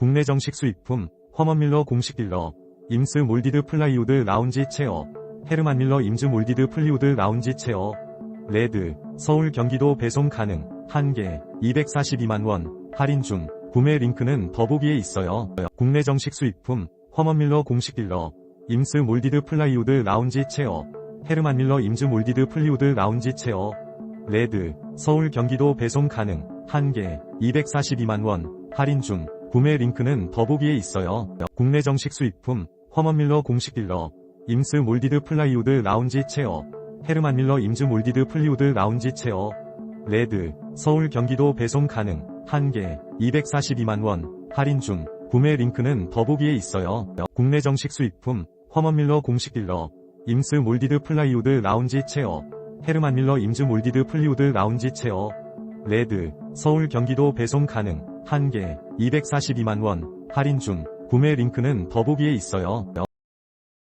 국내 정식 수입품 허먼밀러 공식 딜러 임스 몰디드 플라이우드 라운지 체어 헤르만 밀러 임즈 몰디드 플리우드 라운지 체어 레드 서울 경기도 배송 가능 1개 242만 원 할인 중 구매 링크는 더보기에 있어요. 국내 정식 수입품 허먼밀러 공식 딜러 임스 몰디드 플라이우드 라운지 체어 헤르만 밀러 임즈 몰디드 플리우드 라운지 체어 레드 서울 경기도 배송 가능 1개 242만 원 할인 중 구매 링크는 더보기에 있어요. 국내 정식 수입품 허먼밀러 공식 딜러 임스 몰디드 플라이우드 라운지 체어 헤르만 밀러 임즈 몰디드 플리우드 라운지 체어 레드 서울 경기도 배송 가능 1개 242만 원 할인 중 구매 링크는 더보기에 있어요. 국내 정식 수입품 허먼밀러 공식 딜러 임스 몰디드 플라이우드 라운지 체어 헤르만 밀러 임즈 몰디드 플리우드 라운지 체어 레드 서울 경기도 배송 가능 1개 242만 원 할인 중 구매 링크는 더보기에 있어요.